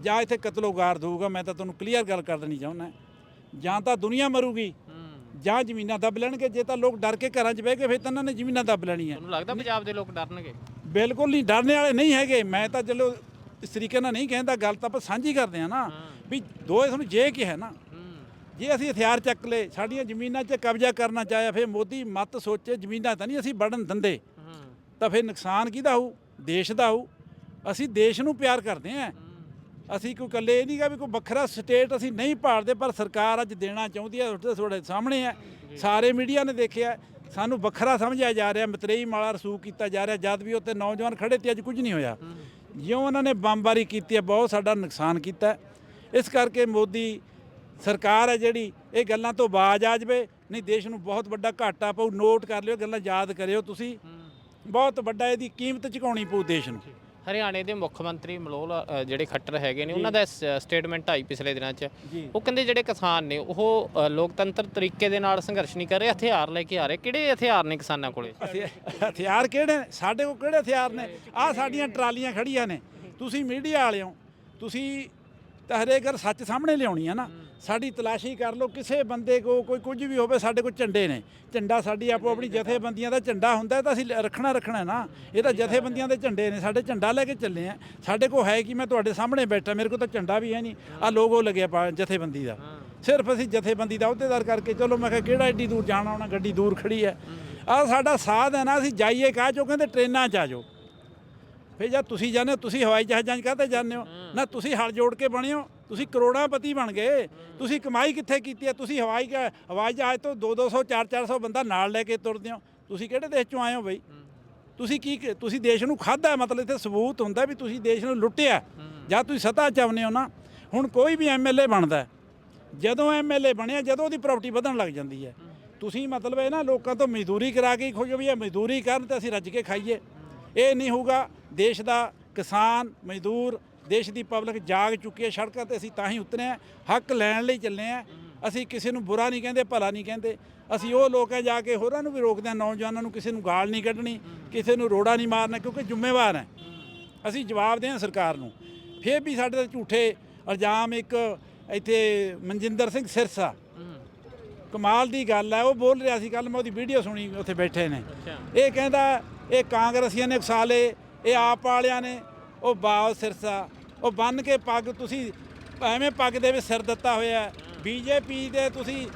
ਜਾਂ ਇੱਥੇ ਕਤਲੋਗਾਰ ਦਊਗਾ ਮੈਂ ਤਾਂ ਤੁਹਾਨੂੰ ਕਲੀਅਰ ਗੱਲ ਕਰ ਦੇਣੀ ਚਾਹੁੰਦਾ। ਜਾਂ ਤਾਂ ਦੁਨੀਆ ਮਰੂਗੀ ਜਾਂ ਜ਼ਮੀਨਾਂ ਦੱਬ ਲੈਣਗੇ। ਜੇ ਤਾਂ ਲੋਕ ਡਰ ਕੇ ਘਰਾਂ 'ਚ ਬਹਿ ਕੇ ਫਿਰ ਤਾਂ ਇਹਨਾਂ ਨੇ ਜ਼ਮੀਨਾਂ ਦੱਬ ਲੈਣੀਆਂ। ਤੁਹਾਨੂੰ ਲੱਗਦਾ ਪੰਜਾਬ ਦੇ ਲੋਕ ਡਰਨਗੇ? ਬਿਲਕੁਲ ਨਹੀਂ ਡਰਨੇ ਵਾਲੇ ਨਹੀਂ ਹੈਗੇ। ਮੈਂ ਤਾਂ ਚਲੋ ਇਸ ਤਰੀਕੇ ਨਾਲ ਨਹੀਂ ਕਹਿੰਦਾ ਗੱਲ ਤਾਂ ਆਪਾਂ ਸਾਂਝੀ ਕਰਦੇ ਆ ਨਾ। ਵੀ ਦੋਏ ਤੁਹਾਨੂੰ ਜੇ ਨਾ ਹੂੰ। ਜੇ ਅਸੀਂ ਹਥਿਆਰ ਚੱਕ ਲਏ ਸਾਡੀਆਂ ਜ਼ਮੀਨਾਂ 'ਚ ਕਬਜ਼ਾ ਕਰਨਾ ਚਾਹਿਆ ਫਿਰ ਮੋਦੀ ਮਤ ਸੋਚੇ ਜ਼ਮੀਨਾਂ ਤਾਂ ਨਹੀਂ ਅਸੀਂ ਵੜਨ ਦਿੰਦੇ। ਤਾਂ ਫਿਰ ਨੁਕਸਾਨ ਕਿਹਦਾ ਹੋਊ? ਦੇਸ਼ ਦਾ ਹੋਊ ਅਸੀਂ ਦੇਸ਼ ਨੂੰ ਪਿਆਰ ਕਰਦੇ ਹਾਂ। ਅਸੀਂ ਕੋਈ ਇਕੱਲੇ ਇਹ ਨਹੀਂਗਾ ਵੀ ਕੋਈ ਵੱਖਰਾ ਸਟੇਟ ਅਸੀਂ ਨਹੀਂ ਪਾੜਦੇ, ਪਰ ਸਰਕਾਰ ਅੱਜ ਦੇਣਾ ਚਾਹੁੰਦੀ ਹੈ ਤੁਹਾਡੇ ਸਾਹਮਣੇ ਹੈ। ਸਾਰੇ ਮੀਡੀਆ ਨੇ ਦੇਖਿਆ, ਸਾਨੂੰ ਵੱਖਰਾ ਸਮਝਿਆ ਜਾ ਰਿਹਾ, ਮਤਰੇਈ ਮਾਲਾ ਰਸੂਖ ਕੀਤਾ ਜਾ ਰਿਹਾ, ਜਦ ਵੀ ਉੱਤੇ ਨੌਜਵਾਨ ਖੜੇ ਤੇ ਅੱਜ ਕੁਝ ਨਹੀਂ ਹੋਇਆ। ਜਿਉਂ ਉਹਨਾਂ ਨੇ ਬੰਬਾਰੀ ਕੀਤੀ ਹੈ, ਬਹੁਤ ਸਾਡਾ ਨੁਕਸਾਨ ਕੀਤਾ ਇਸ ਕਰਕੇ ਮੋਦੀ ਸਰਕਾਰ ਹੈ ਜਿਹੜੀ, ਇਹ ਗੱਲਾਂ ਤੋਂ ਬਾਜ ਆ ਜਾਵੇ, ਨਹੀਂ ਦੇਸ਼ ਨੂੰ ਬਹੁਤ ਵੱਡਾ ਘਾਟਾ ਪਊ, ਨੋਟ ਕਰ ਲਿਓ ਗੱਲਾਂ ਯਾਦ ਕਰਿਓ ਤੁਸੀਂ। ਬਹੁਤ ਵੱਡਾ ਇਹਦੀ ਕੀਮਤ ਚੁਕਾਉਣੀ ਪਊ ਦੇਸ਼ ਨੂੰ। ਹਰਿਆਣੇ ਦੇ ਮੁੱਖ ਮੰਤਰੀ ਮਲੋਲ ਜਿਹੜੇ ਖੱਟਰ ਹੈਗੇ ਨੇ ਉਹਨਾਂ ਦਾ ਸਟੇਟਮੈਂਟ ਆਈ ਪਿਛਲੇ ਦਿਨਾਂ 'ਚ। ਉਹ ਕਹਿੰਦੇ ਜਿਹੜੇ ਕਿਸਾਨ ਨੇ ਉਹ ਲੋਕਤੰਤਰ ਤਰੀਕੇ ਦੇ ਨਾਲ ਸੰਘਰਸ਼ ਨਹੀਂ ਕਰ ਰਹੇ ਹਥਿਆਰ ਲੈ ਕੇ ਆ ਰਹੇ। ਕਿਹੜੇ ਹਥਿਆਰ ਨੇ ਕਿਸਾਨਾਂ ਕੋਲੇ? ਹਥਿਆ- ਹਥਿਆਰ ਕਿਹੜੇ? ਨੇ ਸਾਡੇ ਕੋਲ ਕਿਹੜੇ ਹਥਿਆਰ ਨੇ? ਆਹ ਸਾਡੀਆਂ ਟਰਾਲੀਆਂ ਖੜੀਆਂ ਨੇ। ਤੁਸੀਂ ਮੀਡੀਆ ਵਾਲਿਓ ਤੁਸੀਂ ਤਾਂ ਹਰੇਕ ਗੱਲ ਸੱਚ ਸਾਹਮਣੇ ਲਿਆਉਣੀ ਆ ਨਾ। ਸਾਡੀ ਤਲਾਸ਼ੀ ਕਰ ਲਓ ਕਿਸੇ ਬੰਦੇ ਕੋ ਕੋਈ ਕੁਝ ਵੀ ਹੋਵੇ ਸਾਡੇ ਕੋਲ ਝੰਡੇ ਨੇ। ਝੰਡਾ ਸਾਡੀ ਆਪੋ ਆਪਣੀ ਜਥੇਬੰਦੀਆਂ ਦਾ ਝੰਡਾ ਹੁੰਦਾ ਤਾਂ ਅਸੀਂ ਰੱਖਣਾ ਰੱਖਣਾ ਨਾ। ਇਹ ਤਾਂ ਜਥੇਬੰਦੀਆਂ ਦੇ ਝੰਡੇ ਨੇ ਸਾਡੇ ਝੰਡਾ ਲੈ ਕੇ ਚੱਲੇ ਆ। ਸਾਡੇ ਕੋਲ ਹੈ ਕਿ ਮੈਂ ਤੁਹਾਡੇ ਸਾਹਮਣੇ ਬੈਠਾ ਮੇਰੇ ਕੋਲ ਤਾਂ ਝੰਡਾ ਵੀ ਹੈ ਨਹੀਂ। ਆ ਲੋਗੋ ਲੱਗਿਆ ਪਾ ਜਥੇਬੰਦੀ ਦਾ। ਸਿਰਫ ਅਸੀਂ ਜਥੇਬੰਦੀ ਦਾ ਅਹੁਦੇਦਾਰ ਕਰਕੇ ਚਲੋ ਮੈਂ ਕਿਹਾ ਕਿਹੜਾ ਏਡੀ ਦੂਰ ਜਾਣਾ ਹੋਣਾ ਗੱਡੀ ਦੂਰ ਖੜੀ ਹੈ। ਆ ਸਾਡਾ ਸਾਧ ਹੈ ਨਾ ਅਸੀਂ ਜਾਈਏ ਕਾਹ ਚੋ? ਕਹਿੰਦੇ ਟ੍ਰੇਨਾਂ 'ਚ ਆ ਜਾਓ। ਫਿਰ ਜਦ ਤੁਸੀਂ ਜਾਂਦੇ ਹੋ ਤੁਸੀਂ ਹਵਾਈ ਜਹਾਜ਼ਾਂ 'ਚ ਕਾਹਤੇ ਜਾਂਦੇ ਹੋ? ਨਾ ਤੁਸੀਂ ਹਲ ਜੋੜ ਕੇ ਬਣੇ ਹੋ ਤੁਸੀਂ ਕਰੋੜਾਪਤੀ ਬਣ ਗਏ। ਤੁਸੀਂ ਕਮਾਈ ਕਿੱਥੇ ਕੀਤੀ ਹੈ? ਤੁਸੀਂ ਹਵਾਈ ਹਵਾਈ ਜਹਾਜ਼ ਤੋਂ 2-200 4-400 ਬੰਦਾ ਨਾਲ ਲੈ ਕੇ ਤੁਰਦੇ ਹੋ। ਤੁਸੀਂ ਕਿਹੜੇ ਦੇਸ਼ 'ਚੋਂ ਆਏ ਹੋ ਬਈ? ਤੁਸੀਂ ਕੀ ਤੁਸੀਂ ਦੇਸ਼ ਨੂੰ ਖਾਦਾ ਮਤਲਬ ਇੱਥੇ ਸਬੂਤ ਹੁੰਦਾ ਵੀ ਤੁਸੀਂ ਦੇਸ਼ ਨੂੰ ਲੁੱਟਿਆ। ਜਾਂ ਤੁਸੀਂ ਸੱਤਾ ਚ ਆਉਂਦੇ ਹੋ ਨਾ। ਹੁਣ ਕੋਈ ਵੀ ਐਮਐਲਏ ਬਣਦਾ ਹੈ, ਜਦੋਂ ਐਮਐਲਏ ਬਣਿਆ ਜਦੋਂ ਉਹਦੀ ਪ੍ਰਾਪਰਟੀ ਵਧਣ ਲੱਗ ਜਾਂਦੀ ਹੈ। ਤੁਸੀਂ ਮਤਲਬ ਇਹ ਨਾ ਲੋਕਾਂ ਤੋਂ ਮਜ਼ਦੂਰੀ ਕਰਾ ਕੇ ਹੀ ਖੁਸ਼ ਵੀ ਇਹ ਮਜ਼ਦੂਰੀ ਕਰਨ ਤੇ ਅਸੀਂ ਰੱਜ ਕੇ ਖਾਈਏ। ਇਹ ਨਹੀਂ ਹੋਊਗਾ। ਦੇਸ਼ ਦਾ ਕਿਸਾਨ ਮਜ਼ਦੂਰ ਦੇਸ਼ ਦੀ ਪਬਲਿਕ ਜਾਗ ਚੁੱਕੀ ਹੈ ਸੜਕਾਂ ਤੇ ਅਸੀਂ ਤਾਂ ਹੀ ਉਤਰੇ ਹਾਂ ਹੱਕ ਲੈਣ ਲਈ ਚੱਲੇ ਹਾਂ। ਅਸੀਂ ਕਿਸੇ ਨੂੰ ਬੁਰਾ ਨਹੀਂ ਕਹਿੰਦੇ ਭਲਾ ਨਹੀਂ ਕਹਿੰਦੇ। ਅਸੀਂ ਉਹ ਲੋਕ ਹੈ ਜਾ ਕੇ ਹੋਰਾਂ ਨੂੰ ਵੀ ਰੋਕਦੇ ਹਾਂ ਨੌਜਵਾਨਾਂ ਨੂੰ ਕਿਸੇ ਨੂੰ ਗਾਲ ਨਹੀਂ ਕੱਢਣੀ ਕਿਸੇ ਨੂੰ ਰੋੜਾ ਨਹੀਂ ਮਾਰਨਾ ਕਿਉਂਕਿ ਜ਼ਿੰਮੇਵਾਰ ਹੈ। ਅਸੀਂ ਜਵਾਬ ਦੇ ਹਾਂ ਸਰਕਾਰ ਨੂੰ। ਫਿਰ ਵੀ ਸਾਡੇ ਤੇ ਝੂਠੇ ਇਲਜ਼ਾਮ ਇੱਕ ਇੱਥੇ ਮਨਜਿੰਦਰ ਸਿੰਘ ਸਿਰਸਾ ਕਮਾਲ ਦੀ ਗੱਲ ਹੈ ਉਹ ਬੋਲ ਰਿਹਾ ਸੀ ਕੱਲ ਮੈਂ ਉਹਦੀ ਵੀਡੀਓ ਸੁਣੀ ਉੱਥੇ ਬੈਠੇ ਨੇ। ਇਹ ਕਹਿੰਦਾ ਇਹ ਕਾਂਗਰਸੀਆਂ ਨੇ ਉਕਸਾਲੇ ਇਹ ਆਪ ਵਾਲਿਆਂ ਨੇ ਉਹ ਬਾਲ ਸਿਰਸਾ, ਉਹ ਬੰਨ ਕੇ ਪੱਗ ਤੁਸੀਂ ਐਵੇਂ ਪੱਗ ਦੇ ਵਿੱਚ ਸਿਰ ਦਿੱਤਾ ਹੋਇਆ ਬੀਜੇਪੀ ਦੇ ਤੁਸੀਂ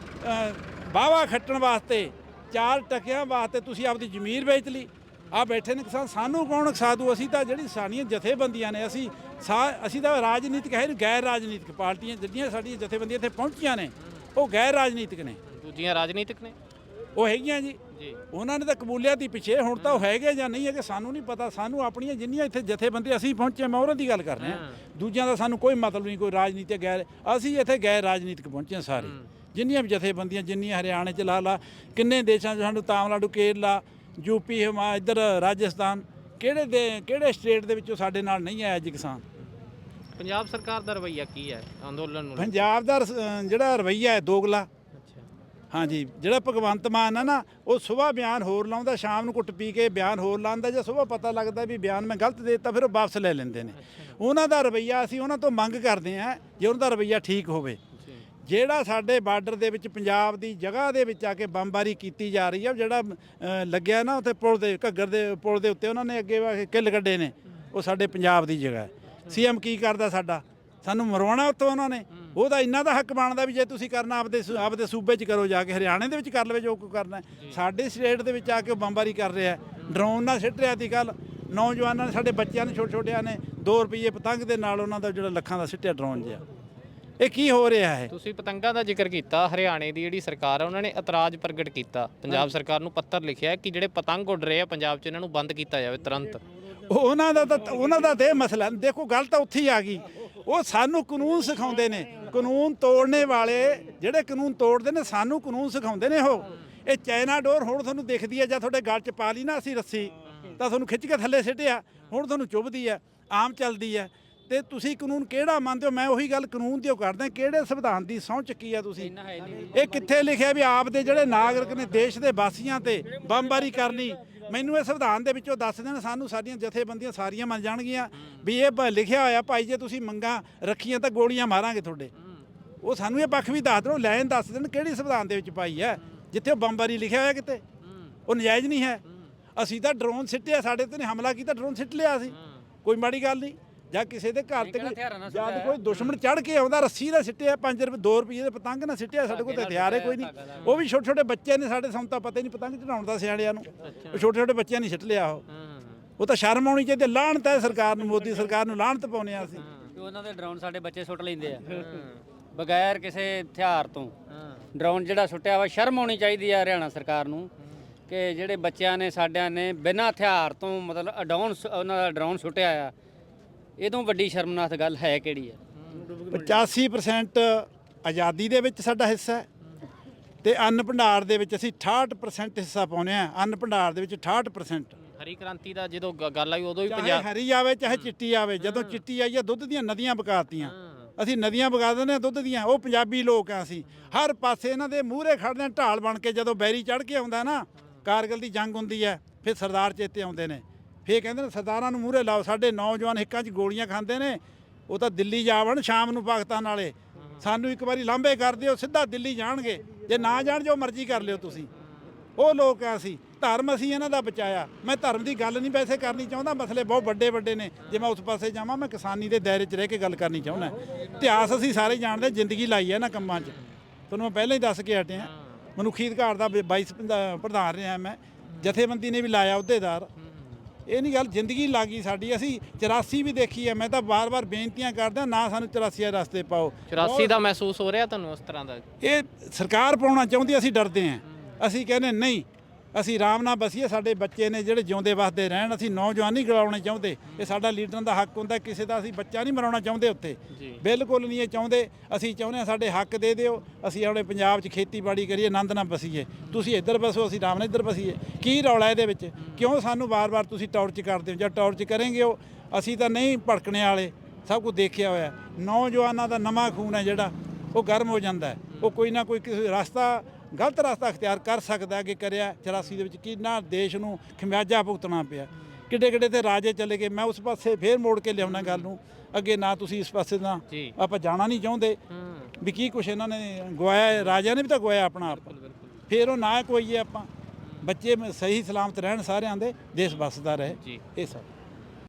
ਬਾਵਾ ਖੱਟਣ ਵਾਸਤੇ ਚਾਰ ਟਕਿਆਂ ਵਾਸਤੇ ਤੁਸੀਂ ਆਪਦੀ ਜ਼ਮੀਰ ਵੇਚ ਲਈ। ਆ ਬੈਠੇ ਨੇ ਕਿਸਾਨ, ਸਾਨੂੰ ਕੌਣ ਸਾਧੂ ਅਸੀਂ ਤਾਂ ਜਿਹੜੀ ਸਾਡੀਆਂ ਜਥੇਬੰਦੀਆਂ ਨੇ, ਅਸੀਂ ਸਾ- ਅਸੀਂ ਤਾਂ ਰਾਜਨੀਤਿਕ ਹੈ ਨਹੀਂ ਗੈਰ ਰਾਜਨੀਤਿਕ ਪਾਰਟੀਆਂ, ਜਿਹੜੀਆਂ ਸਾਡੀਆਂ ਜਥੇਬੰਦੀਆਂ ਇੱਥੇ ਪਹੁੰਚੀਆਂ ਨੇ, ਉਹ ਗੈਰ ਰਾਜਨੀਤਿਕ ਨੇ। ਦੂਜੀਆਂ ਰਾਜਨੀਤਿਕ ਨੇ। ਉਹ ਹੈਗੀਆਂ ਜੀ। ਉਹਨਾਂ ਨੇ ਤਾਂ ਕਬੂਲਿਅਤ ਹੀ ਪਿੱਛੇ ਹੁਣ ਤਾਂ ਉਹ ਹੈਗੇ ਜਾਂ ਨਹੀਂ ਹੈਗੇ ਸਾਨੂੰ ਨਹੀਂ ਪਤਾ। ਸਾਨੂੰ ਆਪਣੀਆਂ ਜਿੰਨੀਆਂ ਇੱਥੇ ਜਥੇਬੰਦੀ ਅਸੀਂ ਪਹੁੰਚੇ ਮੈਂ ਉਹਨਾਂ ਦੀ ਗੱਲ ਕਰ ਰਿਹਾ। ਦੂਜਿਆਂ ਦਾ ਸਾਨੂੰ ਕੋਈ ਮਤਲਬ ਨਹੀਂ ਕੋਈ ਰਾਜਨੀਤਿਕ ਗੈਰ ਅਸੀਂ ਇੱਥੇ ਗੈਰ ਰਾਜਨੀਤਿਕ ਪਹੁੰਚੇ ਸਾਰੇ। ਜਿੰਨੀਆਂ ਵੀ ਜਥੇਬੰਦੀਆਂ ਜਿੰਨੀਆਂ ਹਰਿਆਣੇ ਚ ਲਾ ਲਾ ਕਿੰਨੇ ਦੇਸ਼ਾਂ 'ਚ ਸਾਨੂੰ ਤਾਮਿਲਨਾਡੂ ਕੇਰਲਾ ਯੂਪੀ ਹਿਮਾ ਇੱਧਰ ਰਾਜਸਥਾਨ ਕਿਹੜੇ ਦੇ ਕਿਹੜੇ ਸਟੇਟ ਦੇ ਵਿੱਚੋਂ ਸਾਡੇ ਨਾਲ ਨਹੀਂ ਆਇਆ ਜੀ ਕਿਸਾਨ? ਪੰਜਾਬ ਸਰਕਾਰ ਦਾ ਰਵੱਈਆ ਕੀ ਹੈ? ਅੰਦੋਲਨ ਨੂੰ? ਪੰਜਾਬ ਦਾ ਜਿਹੜਾ ਰਵਈਆ ਹੈ ਦੋਗਲਾ। ਹਾਂਜੀ ਜਿਹੜਾ ਭਗਵੰਤ ਮਾਨ ਆ ਨਾ ਉਹ ਸਵੇਰ ਬਿਆਨ ਹੋਰ ਲਾਉਂਦਾ ਸ਼ਾਮ ਨੂੰ ਕੁੱਟ ਪੀ ਕੇ ਬਿਆਨ ਹੋਰ ਲਾਉਂਦਾ ਜੇ ਸਵੇਰ ਪਤਾ ਲੱਗਦਾ ਵੀ ਬਿਆਨ ਮੈਂ ਗਲਤ ਦੇ ਦਿੱਤਾ ਫਿਰ ਉਹ ਵਾਪਸ ਲੈ ਲੈਂਦੇ ਨੇ। ਉਹਨਾਂ ਦਾ ਰਵਈਆ ਅਸੀਂ ਉਹਨਾਂ ਤੋਂ ਮੰਗ ਕਰਦੇ ਹਾਂ ਜੇ ਉਹਨਾਂ ਦਾ ਰਵਈਆ ਠੀਕ ਹੋਵੇ। ਜਿਹੜਾ ਸਾਡੇ ਬਾਰਡਰ ਦੇ ਵਿੱਚ ਪੰਜਾਬ ਦੀ ਜਗ੍ਹਾ ਦੇ ਵਿੱਚ ਆ ਕੇ ਬੰਬਾਰੀ ਕੀਤੀ ਜਾ ਰਹੀ ਹੈ ਜਿਹੜਾ ਲੱਗਿਆ ਨਾ ਉੱਥੇ ਪੁਲ ਦੇ ਘੱਗਰ ਦੇ ਪੁਲ ਦੇ ਉੱਤੇ ਉਹਨਾਂ ਨੇ ਅੱਗੇ ਵਾ ਕੇ ਕਿੱਲ ਕੱਢੇ ਨੇ। ਉਹ ਸਾਡੇ ਪੰਜਾਬ ਦੀ ਜਗ੍ਹਾ ਹੈ। ਸੀਐਮ ਕੀ ਕਰਦਾ ਸਾਡਾ? ਸਾਨੂੰ ਮਰਵਾਉਣਾ ਉੱਥੋਂ ਉਹਨਾਂ ਨੇ। ਉਹਦਾ ਇੰਨਾ ਦਾ ਹੱਕ ਬਣਦਾ ਵੀ ਜੇ ਤੁਸੀਂ ਕਰਨਾ ਆਪਦੇ ਸੂ- ਆਪਦੇ ਸੂਬੇ 'ਚ ਕਰੋ ਜਾ ਕੇ ਹਰਿਆਣੇ ਦੇ ਵਿੱਚ ਕਰ ਲਵੇ ਜੋ ਕੋਈ ਕਰਨਾ ਹੈ। ਸਾਡੇ ਸਟੇਟ ਦੇ ਵਿੱਚ ਆ ਕੇ ਉਹ ਬੰਬਾਰੀ ਕਰ ਰਿਹਾ ਡਰੋਨ ਨਾਲ ਸਿੱਟ ਰਿਹਾ ਸੀ ਕੱਲ ਨੌਜਵਾਨਾਂ ਨੇ ਸਾਡੇ ਬੱਚਿਆਂ ਨੇ ਛੋਟੇ ਛੋਟਿਆਂ ਨੇ 2 ਰੁਪਏ ਪਤੰਗ ਦੇ ਨਾਲ ਉਹਨਾਂ ਦਾ ਜਿਹੜਾ ਲੱਖਾਂ ਦਾ ਸਿੱਟਿਆ ਡਰੋਨ ਜਿਹਾ। ਇਹ ਕੀ ਹੋ ਰਿਹਾ ਹੈ? ਤੁਸੀਂ ਪਤੰਗਾਂ ਦਾ ਜ਼ਿਕਰ ਕੀਤਾ ਹਰਿਆਣੇ ਦੀ ਜਿਹੜੀ ਸਰਕਾਰ ਹੈ ਉਹਨਾਂ ਨੇ ਇਤਰਾਜ਼ ਪ੍ਰਗਟ ਕੀਤਾ। ਪੰਜਾਬ ਸਰਕਾਰ ਨੂੰ ਪੱਤਰ ਲਿਖਿਆ ਕਿ ਜਿਹੜੇ ਪਤੰਗ ਉੱਡ ਰਹੇ ਆ ਪੰਜਾਬ 'ਚ ਇਹਨਾਂ ਨੂੰ ਬੰਦ ਕੀਤਾ ਜਾਵੇ ਤੁਰੰਤ। ਉਹ ਉਹਨਾਂ ਦਾ ਤਾਂ ਉਹਨਾਂ ਦਾ ਤੇ ਮਸਲਾ ਦੇਖੋ ਗੱਲ ਤਾਂ ਉੱਥੇ ਹੀ ਆ ਗਈ। ਉਹ ਸਾਨੂੰ ਕਾਨੂੰਨ ਸਿਖਾਉਂਦੇ ਨੇ। ਕਾਨੂੰਨ ਤੋੜਨੇ ਵਾਲੇ ਜਿਹੜੇ ਕਾਨੂੰਨ ਤੋੜਦੇ ਨੇ, ਸਾਨੂੰ ਕਾਨੂੰਨ ਸਿਖਾਉਂਦੇ ਨੇ ਉਹ। ਇਹ ਚਾਈਨਾ ਡੋਰ ਹੁਣ ਤੁਹਾਨੂੰ ਦਿਖਦੀ ਹੈ, ਜਾਂ ਤੁਹਾਡੇ ਗਲ 'ਚ ਪਾ ਲਈ ਨਾ ਅਸੀਂ ਰੱਸੀ, ਤਾਂ ਤੁਹਾਨੂੰ ਖਿੱਚ ਕੇ ਥੱਲੇ ਸਿੱਟਿਆ, ਹੁਣ ਤੁਹਾਨੂੰ ਚੁੱਭਦੀ ਹੈ, ਆਮ ਚੱਲਦੀ ਹੈ। ਤੇ ਤੁਸੀਂ ਕਾਨੂੰਨ ਕਿਹੜਾ ਮੰਨਦੇ ਹੋ? ਮੈਂ ਉਹੀ ਗੱਲ ਕਾਨੂੰਨ ਦੀ ਉਹ ਕਰਦਾ, ਕਿਹੜੇ ਸੰਵਿਧਾਨ ਦੀ ਸਹੁੰ ਚੱਕੀ ਆ ਤੁਸੀਂ? ਇਹ ਕਿੱਥੇ ਲਿਖਿਆ ਵੀ ਆਪ ਦੇ ਜਿਹੜੇ ਨਾਗਰਿਕ ਨੇ, ਦੇਸ਼ ਦੇ ਵਾਸੀਆਂ ਤੇ ਬੰਬਾਰੀ ਕਰਨੀ ਮੈਨੂੰ ਇਹ ਸੰਵਿਧਾਨ ਦੇ ਵਿੱਚੋਂ ਦੱਸ ਦੇਣ ਸਾਨੂੰ ਸਾਡੀਆਂ ਜਥੇਬੰਦੀਆਂ ਸਾਰੀਆਂ ਮੰਨ ਜਾਣਗੀਆਂ ਵੀ ਇਹ ਭ- ਲਿਖਿਆ ਹੋਇਆ ਭਾਈ ਜੇ ਤੁਸੀਂ ਮੰਗਾਂ ਰੱਖੀਆਂ ਤਾਂ ਗੋਲੀਆਂ ਮਾਰਾਂਗੇ ਤੁਹਾਡੇ। ਉਹ ਸਾਨੂੰ ਇਹ ਪੱਖ ਵੀ ਦੱਸ ਦਿਓ ਲਾਈਨ ਦੱਸ ਦੇਣ ਕਿਹੜੀ ਸੰਵਿਧਾਨ ਦੇ ਵਿੱਚ ਪਾਈ ਹੈ ਜਿੱਥੇ ਉਹ ਬੰਬਾਰੀ ਲਿਖਿਆ ਹੋਇਆ ਕਿਤੇ। ਉਹ ਨਜਾਇਜ਼ ਨਹੀਂ ਹੈ। ਅਸੀਂ ਤਾਂ ਡਰੋਨ ਸਿੱਟਿਆ ਸਾਡੇ ਤੇ ਨੇ ਹਮਲਾ ਕੀਤਾ ਡਰੋਨ ਸਿੱਟ ਲਿਆ ਸੀ ਕੋਈ ਮਾੜੀ ਗੱਲ ਨਹੀਂ। ਜਾਂ ਕਿਸੇ ਦੇ ਘਰ ਤੇ ਨਾਲ ਜਦ ਕੋਈ ਦੁਸ਼ਮਣ ਚੜ ਕੇ ਆਉਂਦਾ ਰੱਸੀ ਦਾ ਸਿੱਟਿਆ 5 ਰੁਪਏ 2 ਰੁਪਏ ਦੇ ਪਤੰਗ ਨਾਲ ਸਿੱਟਿਆ ਸਾਡੇ ਕੋਲ ਤਾਂ ਹਥਿਆਰ ਹੈ ਕੋਈ ਨਹੀਂ। ਉਹ ਵੀ ਛੋਟੇ ਛੋਟੇ ਬੱਚੇ ਨੇ ਸਾਡੇ ਸਾਨੂੰ ਤਾਂ ਪਤਾ ਹੀ ਨਹੀਂ ਪਤੰਗ ਚੜਾਉਣ ਦਾ ਸਿਆਣਿਆਂ ਨੂੰ। ਉਹ ਛੋਟੇ ਛੋਟੇ ਬੱਚਿਆਂ ਨੇ ਸਿੱਟ ਲਿਆ ਉਹ। ਉਹ ਤਾਂ ਸ਼ਰਮ ਆਉਣੀ ਚਾਹੀਦੀ ਲਾਹਣਤ ਹੈ ਸਰਕਾਰ ਨੂੰ ਮੋਦੀ ਸਰਕਾਰ ਨੂੰ ਲਾਹਣਤ ਪਾਉਨੇ ਆ ਅਸੀਂ। ਕਿ ਉਹਨਾਂ ਦੇ ਡਰੋਨ ਸਾਡੇ ਬੱਚੇ ਸੁੱਟ ਲੈਂਦੇ ਆ। ਬਗੈਰ ਕਿਸੇ ਹਥਿਆਰ ਤੋਂ। ਡਰੋਨ ਜਿਹੜਾ ਸੁੱਟਿਆ ਵਾ ਸ਼ਰਮ ਆਉਣੀ ਚਾਹੀਦੀ ਆ ਹਰਿਆਣਾ ਸਰਕਾਰ ਨੂੰ ਕਿ ਜਿਹੜੇ ਬੱਚਿਆਂ ਨੇ ਸਾਡਿਆਂ ਨੇ ਬਿਨਾਂ ਹਥਿਆਰ ਤੋਂ ਮਤਲਬ ਅਡਾਉਨ ਉਹਨਾਂ ਦਾ ਡਰੋਨ ਸੁੱਟਿਆ ਆ ਇਹ ਤੋਂ ਵੱਡੀ ਸ਼ਰਮਨਾਕ ਗੱਲ ਹੈ ਕਿਹੜੀ ਆ 85% ਆਜ਼ਾਦੀ ਦੇ ਵਿੱਚ ਸਾਡਾ ਹਿੱਸਾ ਹੈ ਤੇ ਅੰਨ ਭੰਡਾਰ ਦੇ ਵਿੱਚ ਅਸੀਂ 68% ਹਿੱਸਾ ਪਾਉਨੇ ਆ ਅੰਨ ਭੰਡਾਰ ਦੇ ਵਿੱਚ 68% ਹਰੀ ਕ੍ਰਾਂਤੀ ਦਾ ਜਦੋਂ ਗ- ਗੱਲ ਆਈ ਉਦੋਂ ਵੀ ਚਾਹੇ ਪੰਜਾਬ ਹਰੀ ਆਵੇ ਚਾਹੇ ਚਿੱਟੀ ਆਵੇ ਜਦੋਂ ਚਿੱਟੀ ਆਈ ਆ ਦੁੱਧ ਦੀਆਂ ਨਦੀਆਂ ਬਕਾਤੀਆਂ ਅਸੀਂ ਨਦੀਆਂ ਬਗਾ ਦਿੰਦੇ ਆ ਦੁੱਧ ਦੀਆਂ। ਉਹ ਪੰਜਾਬੀ ਲੋਕ ਆ ਅਸੀਂ। ਹਰ ਪਾਸੇ ਇਹਨਾਂ ਦੇ ਮੂਹਰੇ ਖੜਦੇ ਆ ਢਾਲ ਬਣ ਕੇ ਜਦੋਂ ਬੈਰੀ ਚੜ ਕੇ ਆਉਂਦਾ ਨਾ ਕਾਰਗਿਲ ਦੀ ਜੰਗ ਹੁੰਦੀ ਹੈ ਫਿਰ ਸਰਦਾਰ ਚੇਤੇ ਆਉਂਦੇ ਨੇ। ਫਿਰ ਕਹਿੰਦੇ ਨੇ ਸਰਦਾਰਾਂ ਨੂੰ ਮੂਹਰੇ ਲਾਓ, ਸਾਡੇ ਨੌਜਵਾਨ ਹਿੱਕਾਂ 'ਚ ਗੋਲੀਆਂ ਖਾਂਦੇ ਨੇ, ਉਹ ਤਾਂ ਦਿੱਲੀ ਜਾਵਣ ਸ਼ਾਮ ਨੂੰ ਪਾਕਿਸਤਾਨ ਵਾਲੇ। ਸਾਨੂੰ ਇੱਕ ਵਾਰੀ ਲਾਂਭੇ ਕਰ ਦਿਓ, ਸਿੱਧਾ ਦਿੱਲੀ ਜਾਣਗੇ। ਜੇ ਨਾ ਜਾਣ, ਜੋ ਮਰਜ਼ੀ ਕਰ ਲਿਓ ਤੁਸੀਂ। ਉਹ ਲੋਕ ਆ ਸੀ ਧਰਮ ਅਸੀਂ ਇਹਨਾਂ ਦਾ ਬਚਾਇਆ। ਮੈਂ ਧਰਮ ਦੀ ਗੱਲ ਨਹੀਂ ਵੈਸੇ ਕਰਨੀ ਚਾਹੁੰਦਾ, ਮਸਲੇ ਬਹੁਤ ਵੱਡੇ ਵੱਡੇ ਨੇ। ਜੇ ਮੈਂ ਉਸ ਪਾਸੇ ਜਾਵਾਂ, ਮੈਂ ਕਿਸਾਨੀ ਦੇ ਦਾਇਰੇ 'ਚ ਰਹਿ ਕੇ ਗੱਲ ਕਰਨੀ ਚਾਹੁੰਦਾ। ਇਤਿਹਾਸ ਅਸੀਂ ਸਾਰੇ ਜਾਣਦੇ, ਜ਼ਿੰਦਗੀ ਲਾਈ ਹੈ ਇਹਨਾਂ ਕੰਮਾਂ 'ਚ। ਤੁਹਾਨੂੰ ਮੈਂ ਪਹਿਲਾਂ ਹੀ ਦੱਸ ਕੇ ਹਟਿਆ। ਮਨੁੱਖੀ ਅਧਿਕਾਰ ਦਾ ਵਾਈਸ ਪ੍ਰਧਾਨ ਰਿਹਾ ਮੈਂ। ਜਥੇਬੰਦੀ ਨੇ ਵੀ ਲਾਇਆ ਅਹੁਦੇਦਾਰ। ਇਹ ਨਹੀਂ ਗੱਲ ਜ਼ਿੰਦਗੀ ਲੱਗੀ ਸਾਡੀ। ਅਸੀਂ 84 ਵੀ ਦੇਖੀ ਹੈ। ਮੈਂ ਤਾਂ ਬਾਰ-ਬਾਰ ਬੇਨਤੀਆਂ ਕਰਦਾ ਨਾ ਸਾਨੂੰ 84 ਦੇ ਰਸਤੇ ਪਾਓ। 84 ਦਾ ਮਹਿਸੂਸ ਹੋ ਰਿਹਾ ਤੁਹਾਨੂੰ ਉਸ ਤਰ੍ਹਾਂ ਦਾ? ਇਹ ਸਰਕਾਰ ਪਾਉਣਾ ਚਾਹੁੰਦੀ ਅਸੀਂ ਡਰਦੇ ਹਾਂ। ਅਸੀਂ ਕਹਿੰਦੇ ਨਹੀਂ ਅਸੀਂ ਆਰਾਮ ਨਾਲ ਬਸੀਏ ਸਾਡੇ ਬੱਚੇ ਨੇ ਜਿਹੜੇ ਜਿਉਂਦੇ ਵਸਦੇ ਰਹਿਣ ਅਸੀਂ ਨੌਜਵਾਨ ਨਹੀਂ ਗਲਾਉਣੇ ਚਾਹੁੰਦੇ। ਇਹ ਸਾਡਾ ਲੀਡਰਾਂ ਦਾ ਹੱਕ ਹੁੰਦਾ ਕਿਸੇ ਦਾ ਅਸੀਂ ਬੱਚਾ ਨਹੀਂ ਮਰਾਉਣਾ ਚਾਹੁੰਦੇ ਉੱਥੇ। ਬਿਲਕੁਲ ਨਹੀਂ ਇਹ ਚਾਹੁੰਦੇ। ਅਸੀਂ ਚਾਹੁੰਦੇ ਹਾਂ ਸਾਡੇ ਹੱਕ ਦੇ ਦਿਓ ਅਸੀਂ ਆਪਣੇ ਪੰਜਾਬ 'ਚ ਖੇਤੀਬਾੜੀ ਕਰੀਏ ਆਨੰਦ ਨਾਲ ਬਸੀਏ। ਤੁਸੀਂ ਇੱਧਰ ਬਸੋ ਅਸੀਂ ਆਰਾਮ ਨਾਲ ਇੱਧਰ ਬਸੀਏ। ਕੀ ਰੌਲਾ ਇਹਦੇ ਵਿੱਚ? ਕਿਉਂ ਸਾਨੂੰ ਵਾਰ-ਵਾਰ ਤੁਸੀਂ ਟੌਰਚ ਕਰਦੇ ਹੋ? ਜਦ ਟੌਰਚ ਕਰਨਗੇ ਉਹ? ਅਸੀਂ ਤਾਂ ਨਹੀਂ ਭੜਕਣੇ ਵਾਲੇ ਸਭ ਕੁਝ ਦੇਖਿਆ ਹੋਇਆ। ਨੌਜਵਾਨਾਂ ਦਾ ਨਵਾਂ ਖੂਨ ਹੈ ਜਿਹੜਾ ਉਹ ਗਰਮ ਹੋ ਜਾਂਦਾ ਉਹ ਕੋਈ ਨਾ ਕੋਈ ਕਿਸੇ ਰਸਤਾ ਗਲਤ ਰਸਤਾ ਅਖਤਿਆਰ ਕਰ ਸਕਦਾ ਕਿ ਕਰਿਆ 84 ਦੇ ਵਿੱਚ ਕਿੰਨਾ ਦੇਸ਼ ਨੂੰ ਖਮਿਆਜਾ ਭੁਗਤਣਾ ਪਿਆ। ਕਿੱਡੇ ਕਿੱਡੇ ਤੇ ਰਾਜੇ ਚਲੇ ਗਏ। ਮੈਂ ਉਸ ਪਾਸੇ ਫੇਰ ਮੋੜ ਕੇ ਲਿਆਉਣਾ ਗੱਲ ਨੂੰ। ਅੱਗੇ ਨਾ ਤੁਸੀਂ ਇਸ ਪਾਸੇ ਜੀ। ਆਪਾਂ ਜਾਣਾ ਨਹੀਂ ਚਾਹੁੰਦੇ। ਵੀ ਕੀ ਕੁਛ ਇਹਨਾਂ ਨੇ ਗਵਾਇਆ ਰਾਜਿਆਂ ਨੇ ਵੀ ਤਾਂ ਗਵਾਇਆ ਆਪਣਾ ਆਪ। ਫੇਰ ਉਹ ਨਾ ਕੋਈਏ ਆਪਾਂ। ਬੱਚੇ ਸਹੀ ਸਲਾਮਤ ਰਹਿਣ ਸਾਰਿਆਂ ਦੇ। ਦੇਸ਼ ਵੱਸਦਾ ਰਹੇ। ਇਹ ਸਭ।